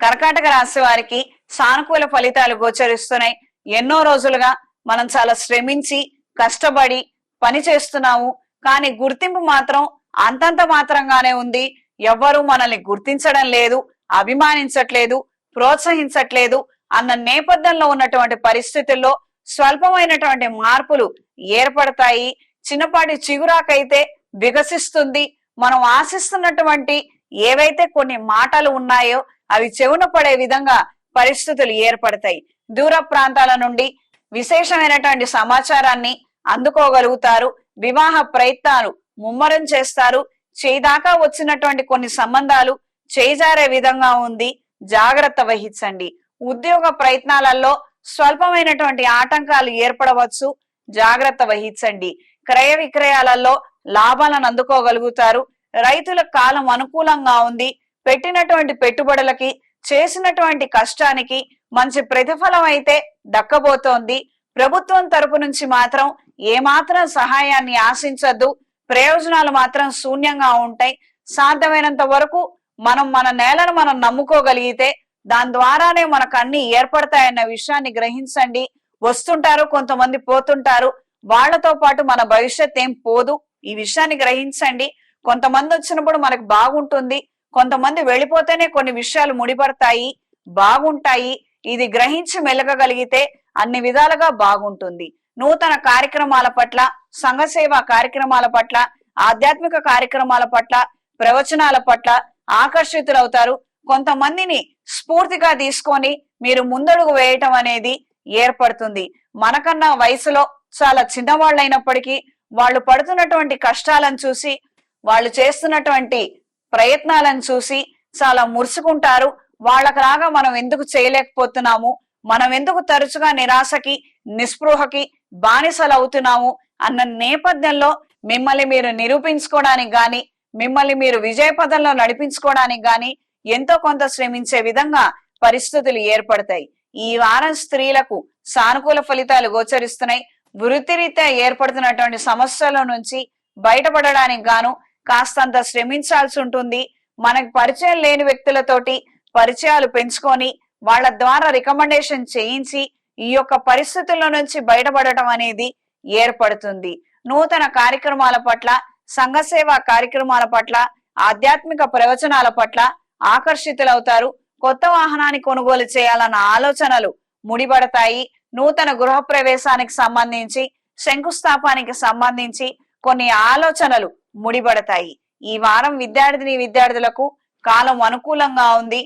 కర్కాటక రాశి వారికి సానుకూల ఫలితాలు గోచరిస్తున్నాయి. ఎన్నో రోజులుగా మనం చాలా శ్రమించి కష్టపడి పని చేస్తున్నాము. కానీ గుర్తింపు మాత్రం అంతంత మాత్రంగానే ఉంది. ఎవ్వరూ మనల్ని గుర్తించడం లేదు అభిమానించట్లేదు ప్రోత్సహించట్లేదు అన్న నేపథ్యంలో ఉన్నటువంటి పరిస్థితుల్లో స్వల్పమైనటువంటి మార్పులు ఏర్పడతాయి. చిన్నపాటి చిగురాకైతే వికసిస్తుంది. మనం ఆశిస్తున్నటువంటి ఏవైతే కొన్ని మాటలు ఉన్నాయో అవి చెవున పడే విధంగా పరిస్థితులు ఏర్పడతాయి. దూర ప్రాంతాల నుండి విశేషమైనటువంటి సమాచారాన్ని అందుకోగలుగుతారు. వివాహ ప్రయత్నాలు ముమ్మరం చేస్తారు. చేయిదాకా వచ్చినటువంటి కొన్ని సంబంధాలు చేజారే విధంగా ఉంది. జాగ్రత్త వహించండి. ఉద్యోగ ప్రయత్నాలలో స్వల్పమైనటువంటి ఆటంకాలు ఏర్పడవచ్చు. జాగ్రత్త వహించండి. క్రయ విక్రయాలలో లాభాలను అందుకోగలుగుతారు. రైతుల కాలం అనుకూలంగా ఉంది. పెట్టినటువంటి పెట్టుబడులకి చేసినటువంటి కష్టానికి మంచి ప్రతిఫలం అయితే దక్కబోతోంది. ప్రభుత్వం తరపు నుంచి మాత్రం ఏమాత్రం సహాయాన్ని ఆశించద్దు. ప్రయోజనాలు మాత్రం శూన్యంగా ఉంటాయి. సాధ్యమైనంత వరకు మనం మన నేలను మనం నమ్ముకోగలిగితే దాని ద్వారానే మనకు అన్ని ఏర్పడతాయన్న విషయాన్ని గ్రహించండి. వస్తుంటారు కొంతమంది పోతుంటారు. వాళ్ళతో పాటు మన భవిష్యత్ ఏం పోదు. ఈ విషయాన్ని గ్రహించండి. కొంతమంది వచ్చినప్పుడు మనకు బాగుంటుంది. కొంతమంది వెళ్ళిపోతేనే కొన్ని విషయాలు ముడిపడతాయి బాగుంటాయి. ఇది గ్రహించి మెలగగలిగితే అన్ని విధాలుగా బాగుంటుంది. నూతన కార్యక్రమాల పట్ల సంఘసేవా కార్యక్రమాల పట్ల ఆధ్యాత్మిక కార్యక్రమాల పట్ల ప్రవచనాల పట్ల ఆకర్షితులవుతారు. కొంతమందిని స్ఫూర్తిగా తీసుకొని మీరు ముందడుగు వేయటం అనేది ఏర్పడుతుంది. మనకన్నా వయసులో చాలా చిన్నవాళ్ళైనప్పటికీ వాళ్ళు పడుతున్నటువంటి కష్టాలను చూసి వాళ్ళు చేస్తున్నటువంటి ప్రయత్నాలను చూసి చాలా మురుసుకుంటారు. వాళ్ళకు రాగా మనం ఎందుకు చేయలేకపోతున్నాము? మనం ఎందుకు తరచుగా నిరాశకి నిస్పృహకి బానిసలు అవుతున్నాము? అన్న నేపథ్యంలో మిమ్మల్ని మీరు నిరూపించుకోవడానికి గాని మిమ్మల్ని మీరు విజయ పదంలో నడిపించుకోవడానికి గాని ఎంతో కొంత శ్రమించే విధంగా పరిస్థితులు ఏర్పడతాయి. ఈ వారం స్త్రీలకు సానుకూల ఫలితాలు గోచరిస్తున్నాయి. వృత్తిరీత్యా ఏర్పడుతున్నటువంటి సమస్యల నుంచి బయటపడడానికి గాను కాస్తంత శ్రమించాల్సి ఉంటుంది. మనకు పరిచయం లేని వ్యక్తులతోటి పరిచయాలు పెంచుకొని వాళ్ళ ద్వారా రికమెండేషన్ చేయించి ఈ యొక్క పరిస్థితుల నుంచి బయటపడటం అనేది ఏర్పడుతుంది. నూతన కార్యక్రమాల పట్ల సంఘ సేవా కార్యక్రమాల పట్ల ఆధ్యాత్మిక ప్రవచనాల పట్ల ఆకర్షితులవుతారు. కొత్త వాహనాన్ని కొనుగోలు చేయాలన్న ఆలోచనలు ముడిపడతాయి. నూతన గృహ ప్రవేశానికి సంబంధించి శంకుస్థాపానికి సంబంధించి కొన్ని ఆలోచనలు ముడిపడతాయి. ఈ వారం విద్యార్థిని విద్యార్థులకు కాలం అనుకూలంగా ఉంది.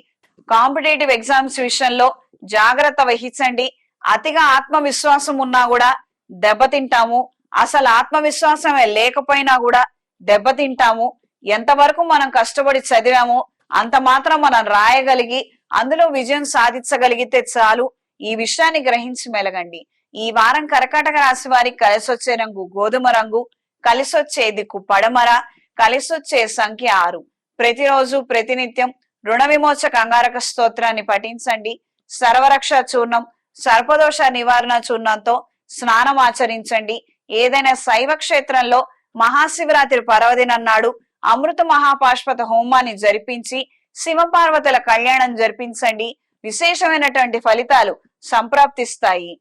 కాంపిటేటివ్ ఎగ్జామ్స్ విషయంలో జాగ్రత్త వహించండి. అతిగా ఆత్మవిశ్వాసం ఉన్నా కూడా దెబ్బతింటాము. అసలు ఆత్మవిశ్వాసమే లేకపోయినా కూడా దెబ్బతింటాము. ఎంతవరకు మనం కష్టపడి చదివామో అంత మాత్రం మనం రాయగలిగి అందులో విజయం సాధించగలిగితే చాలు. ఈ విషయాన్ని గ్రహించి మెలగండి. ఈ వారం కర్కాటక రాశి వారికి కలిసొచ్చే రంగు గోధుమ రంగు కలిసొచ్చే దిక్కు పడమర కలిసొచ్చే సంఖ్య ఆరు. ప్రతిరోజు ప్రతినిత్యం రుణ విమోచ అంగారక స్తోత్రాన్ని పఠించండి. సర్వరక్ష చూర్ణం సర్పదోష నివారణ చూర్ణంతో స్నానం ఆచరించండి. ఏదైనా శైవ క్షేత్రంలో మహాశివరాత్రి పర్వదినన్నాడు అమృత మహాపాష్పత హోమాన్ని జరిపించి శివపార్వతుల కళ్యాణం జరిపించండి. విశేషమైనటువంటి ఫలితాలు సంప్రాప్తిస్తాయి.